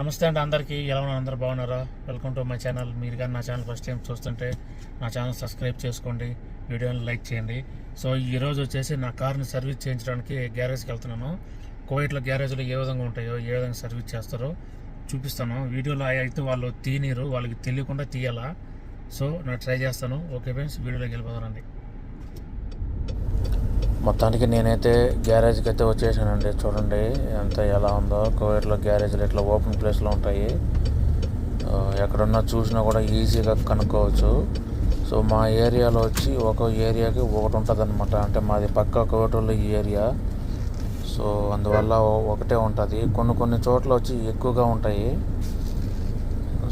నమస్తే అండి అందరికీ. ఎలా ఉన్నారు? అందరు బాగున్నారా? వెల్కమ్ టు మై ఛానల్ మీరు కానీ నా ఛానల్ ఫస్ట్ టైం చూస్తుంటే నా ఛానల్ సబ్స్క్రైబ్ చేసుకోండి వీడియోని లైక్ చేయండి. సో ఈరోజు వచ్చేసి నా కార్ని సర్వీస్ చేయించడానికి గ్యారేజ్కి వెళ్తున్నాను. కోవిట్లో గ్యారేజ్లో ఏ విధంగా ఉంటాయో ఏ విధంగా సర్వీస్ చేస్తారో చూపిస్తాను. వీడియోలో అయితే వాళ్ళు తీనిరు వాళ్ళకి తెలియకుండా తీయాలా? సో నేను ట్రై చేస్తాను. ఓకే ఫ్రెండ్స్ వీడియోలోకి వెళ్ళిపోతానండి మొత్తానికి నేనైతే గ్యారేజ్కి అయితే వచ్చేసానండి. చూడండి ఎంత ఎలా ఉందో. కోవిడ్లో గ్యారేజ్లు ఇట్లా ఓపెన్ ప్లేస్లో ఉంటాయి. ఎక్కడున్నా చూసినా కూడా ఈజీగా కనుక్కోవచ్చు. సో మా ఏరియాలో వచ్చి ఒక ఏరియాకి ఒకటి ఉంటుంది అనమాట అంటే మాది పక్క కోవిడ్లో ఈ ఏరియా. సో అందువల్ల ఒకటే ఉంటుంది. కొన్ని కొన్ని చోట్ల వచ్చి ఎక్కువగా ఉంటాయి.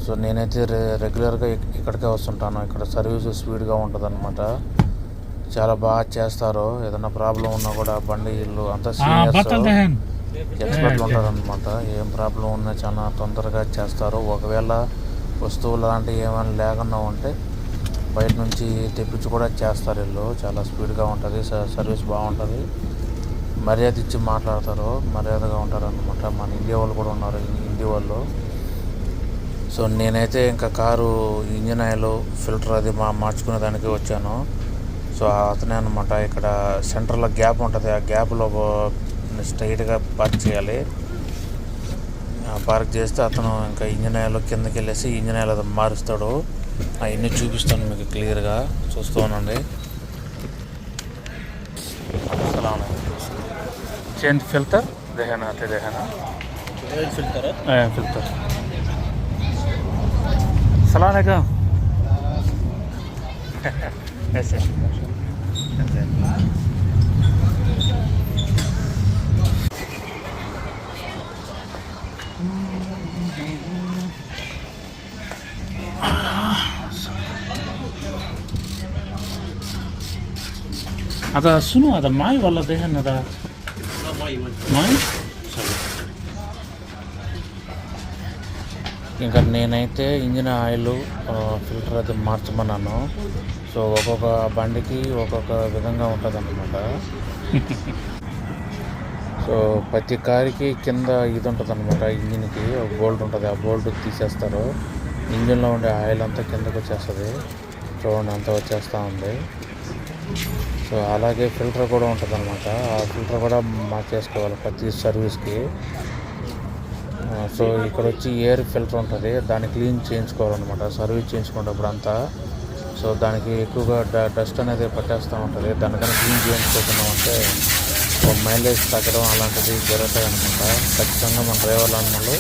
సో నేనైతే రె రెగ్యులర్గా ఇక్కడికే వస్తుంటాను. ఇక్కడ సర్వీస్ స్పీడ్గా ఉంటుంది చాలా బాగా చేస్తారు ఏదైనా ప్రాబ్లం ఉన్నా కూడా బండి ఇల్లు అంతా ఎక్స్పర్ట్లు ఉంటారు అనమాట ఏం ప్రాబ్లం ఉన్నా చాలా తొందరగా చేస్తారు. ఒకవేళ వస్తువులు లాంటివి ఏమైనా లేకుండా ఉంటే బయట నుంచి తెప్పించి కూడా చేస్తారు వీళ్ళు చాలా స్పీడ్గా ఉంటుంది సర్వీస్ బాగుంటుంది. మర్యాద ఇచ్చి మాట్లాడతారు మర్యాదగా ఉంటారు అనమాట మన ఇండియా వాళ్ళు కూడా ఉన్నారు ఇండియా వాళ్ళు. సో నేనైతే ఇంకా కారు ఇంజిన్ ఆయిల్ ఫిల్టర్ అది మా మార్చుకునే దానికి వచ్చాను. సో అతనే అనమాట ఇక్కడ సెంటర్లో గ్యాప్ ఉంటుంది. ఆ గ్యాప్లో స్ట్రైట్గా పార్క్ చేయాలి. పార్క్ చేస్తే అతను ఇంకా ఇంజన్ ఆయిల్ కిందకి వెళ్ళేసి ఇంజన్ ఆయిల్ మారుస్తాడు అవన్నీ చూపిస్తాను మీకు క్లియర్గా. చూస్తూ ఉండండి. Change filter? దేహనా అతి దేహనా? ఫిల్టర్? ఫిల్టర్. Eser. Eser. هذا شنو هذا معي ولا دهن هذا؟ معي؟ ఇంకా నేనైతే ఇంజిన్ ఆయిల్ ఫిల్టర్ అది మార్చమన్నాను. సో ఒక్కొక్క బండికి ఒక్కొక్క విధంగా ఉంటుంది అనమాట సో ప్రతి కారుకి కింద ఇది ఉంటుంది అనమాట ఇంజిన్కి ఒక బోల్ట్ ఉంటుంది ఆ బోల్ట్ తీసేస్తారు. ఇంజిన్లో ఉండే ఆయిల్ అంతా కిందకు వచ్చేస్తుంది. చూడండి అంతా వచ్చేస్తూ ఉంది. సో అలాగే ఫిల్టర్ కూడా ఉంటుంది అనమాట ఆ ఫిల్టర్ కూడా మార్చేసుకోవాలి ప్రతి సర్వీస్కి. సో ఇక్కడ వచ్చి ఎయిర్ ఫిల్టర్ ఉంటుంది దాన్ని క్లీన్ చేయించుకోవాలన్నమాట సర్వీస్ చేయించుకున్నప్పుడు అంతా. సో దానికి ఎక్కువగా డ డస్ట్ అనేది పట్టేస్తూ ఉంటుంది దానికన్నా క్లీన్ చేయించుకోకుండా ఉంటే ఒక మైలేజ్ తగ్గడం అలాంటిది జరుగుతాయి అనమాట ఖచ్చితంగా మన డ్రైవర్లు అన్నలు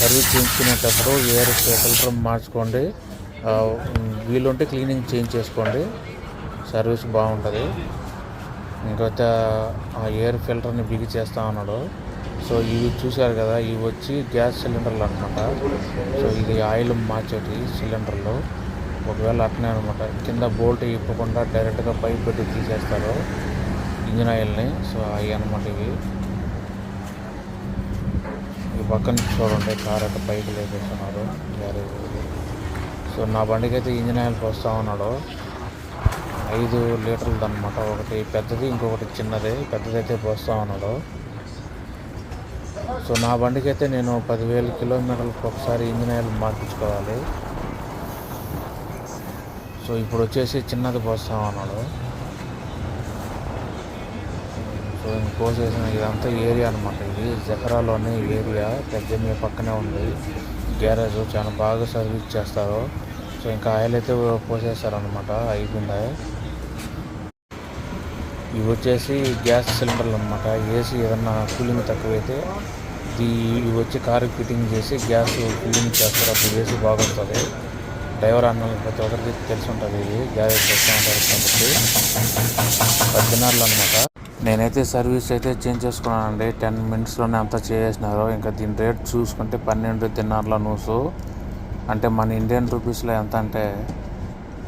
సర్వీస్ చేయించుకునేటప్పుడు ఎయిర్ ఫిల్టర్ మార్చుకోండి వీలుంటే క్లీనింగ్ చేంజ్ చేసుకోండి సర్వీస్ బాగుంటుంది. ఇంకైతే ఆ ఎయిర్ ఫిల్టర్ని బిగి చేస్తా ఉన్నాడు సో ఇవి చూశారు కదా ఇవి వచ్చి గ్యాస్ సిలిండర్లు అనమాట సో ఇది ఆయిల్ మార్చేటి సిలిండర్లు. ఒకవేళ అట్నే అనమాట కింద బోల్ట్ ఇప్పకుండా డైరెక్ట్గా పైప్ పెట్టి తీసేస్తారు ఇంజిన్ ఆయిల్ని. సో అవి అనమాట ఇవి. ఈ పక్కన చూడండి కార్ అయితే పైకి లేపేస్తున్నారు. గ్యారేజ్ సో నా బండికి అయితే ఇంజిన్ ఆయిల్ పోస్తా ఉన్నాడు. ఐదు లీటర్లది అనమాట ఒకటి పెద్దది ఇంకొకటి చిన్నది. పెద్దది అయితే పోస్తా ఉన్నాడు. సో నా బండికి అయితే నేను పదివేల కిలోమీటర్లకు ఒకసారి ఇంజిన్ ఆయిల్ మార్పించుకోవాలి. సో ఇప్పుడు వచ్చేసి చిన్నది పోస్తా ఉన్నాడు సో ఇంక పోసేసిన ఇదంతా ఏరియా అనమాట ఇది. జహరాలోనే ఏరియా పెద్ద పక్కనే ఉంది. గ్యారేజ్ చాలా బాగా సర్వీస్ చేస్తారు. సో ఇంకా ఆయిల్ అయితే పోసేస్తారనమాట అయిపోయిందా. ఇవి వచ్చేసి గ్యాస్ సిలిండర్లు అనమాట ఏసీ ఏదన్నా కూలింగ్ తక్కువైతే ఇవి వచ్చి కారు ఫిట్టింగ్ చేసి గ్యాస్ కూలింగ్ చేస్తారు. అప్పుడు ఏసీ బాగుంటుంది డ్రైవర్ అన్నలు ప్రతి ఒక్కరికి తెలిసి ఉంటుంది ఇది. గ్యారేజ్ వస్తూ ఉంటారు కాబట్టి. పద్దెనార్లు అనమాట నేనైతే సర్వీస్ అయితే చేంజ్ చేసుకున్నానండి. టెన్ మినిట్స్లోనే అంతా చేసేసినారు. ఇంకా దీని రేట్ చూసుకుంటే పన్నెండు దినార్ల నూసు. అంటే మన ఇండియన్ రూపీస్లో ఎంత అంటే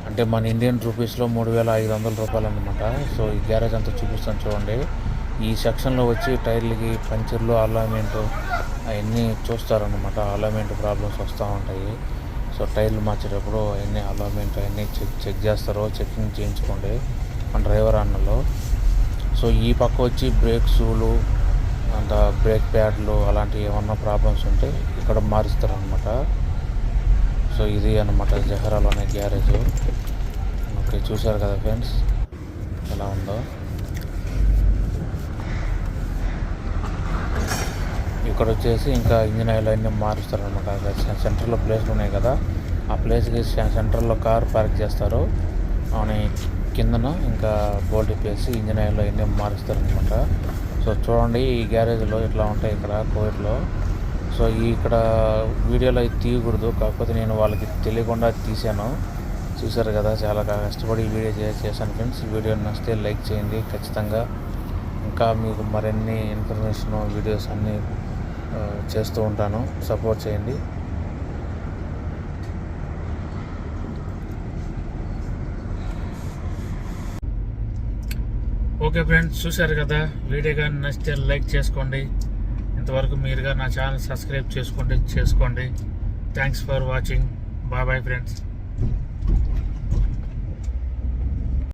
అంటే మన ఇండియన్ రూపీస్లో మూడు వేల ఐదు వందల రూపాయలు అనమాట సో ఈ గ్యారేజ్ అంతా చూపిస్తాను చూడండి. ఈ సెక్షన్లో వచ్చి టైర్లకి పంచర్లు అలైన్మెంట్ అవన్నీ చూస్తారనమాట అలామెంట్ ప్రాబ్లమ్స్ వస్తూ ఉంటాయి. సో టైర్లు మార్చేటప్పుడు అవన్నీ అలామెంట్ అవన్నీ చెక్ చెక్ చేస్తారో చెకింగ్ చేయించుకోండి మన డ్రైవర్ అన్నలో. సో ఈ పక్క వచ్చి బ్రేక్ షూలు అంత బ్రేక్ ప్యాడ్లు అలాంటివి ఏమన్నా ప్రాబ్లమ్స్ ఉంటే ఇక్కడ మారుస్తారనమాట సో ఇది అనమాట జహరాలోనే గ్యారేజ్. ఓకే చూశారు కదా ఫ్రెండ్స్? ఎలా ఉందో? ఇక్కడ వచ్చేసి ఇంకా ఇంజిన్ ఆయిల్ అన్నీ మారుస్తారు అనమాట సెంటర్లో ప్లేస్లు ఉన్నాయి కదా. ఆ ప్లేస్కి సెంటర్లో కార్ పార్క్ చేస్తారు. అని కిందన ఇంకా బోల్ట్ ఇప్పేసి ఇంజిన్ ఆయిల్ అన్నీ మారుస్తారు అనమాట సో చూడండి ఈ గ్యారేజ్లో ఇట్లా ఉంటాయి ఇక్కడ కోవిడ్లో. సో ఇక్కడ వీడియోలో అయితే తీయకూడదు. కాకపోతే నేను వాళ్ళకి తెలియకుండా తీశాను. చూశారు కదా చాలా కష్టపడి వీడియో చేశాను ఫ్రెండ్స్. వీడియో నచ్చితే లైక్ చేయండి. ఖచ్చితంగా ఇంకా మీకు మరిన్ని ఇన్ఫర్మేషన్ వీడియోస్ అన్నీ చేస్తూ ఉంటాను. సపోర్ట్ చేయండి. ఓకే ఫ్రెండ్స్ చూశారు కదా? వీడియో కానీ నచ్చితే లైక్ చేసుకోండి. ఇంతవరకు మీరుగా నా ఛానల్ సబ్స్క్రైబ్ చేసుకోండి చేసుకోండి. Thanks for watching bye bye friends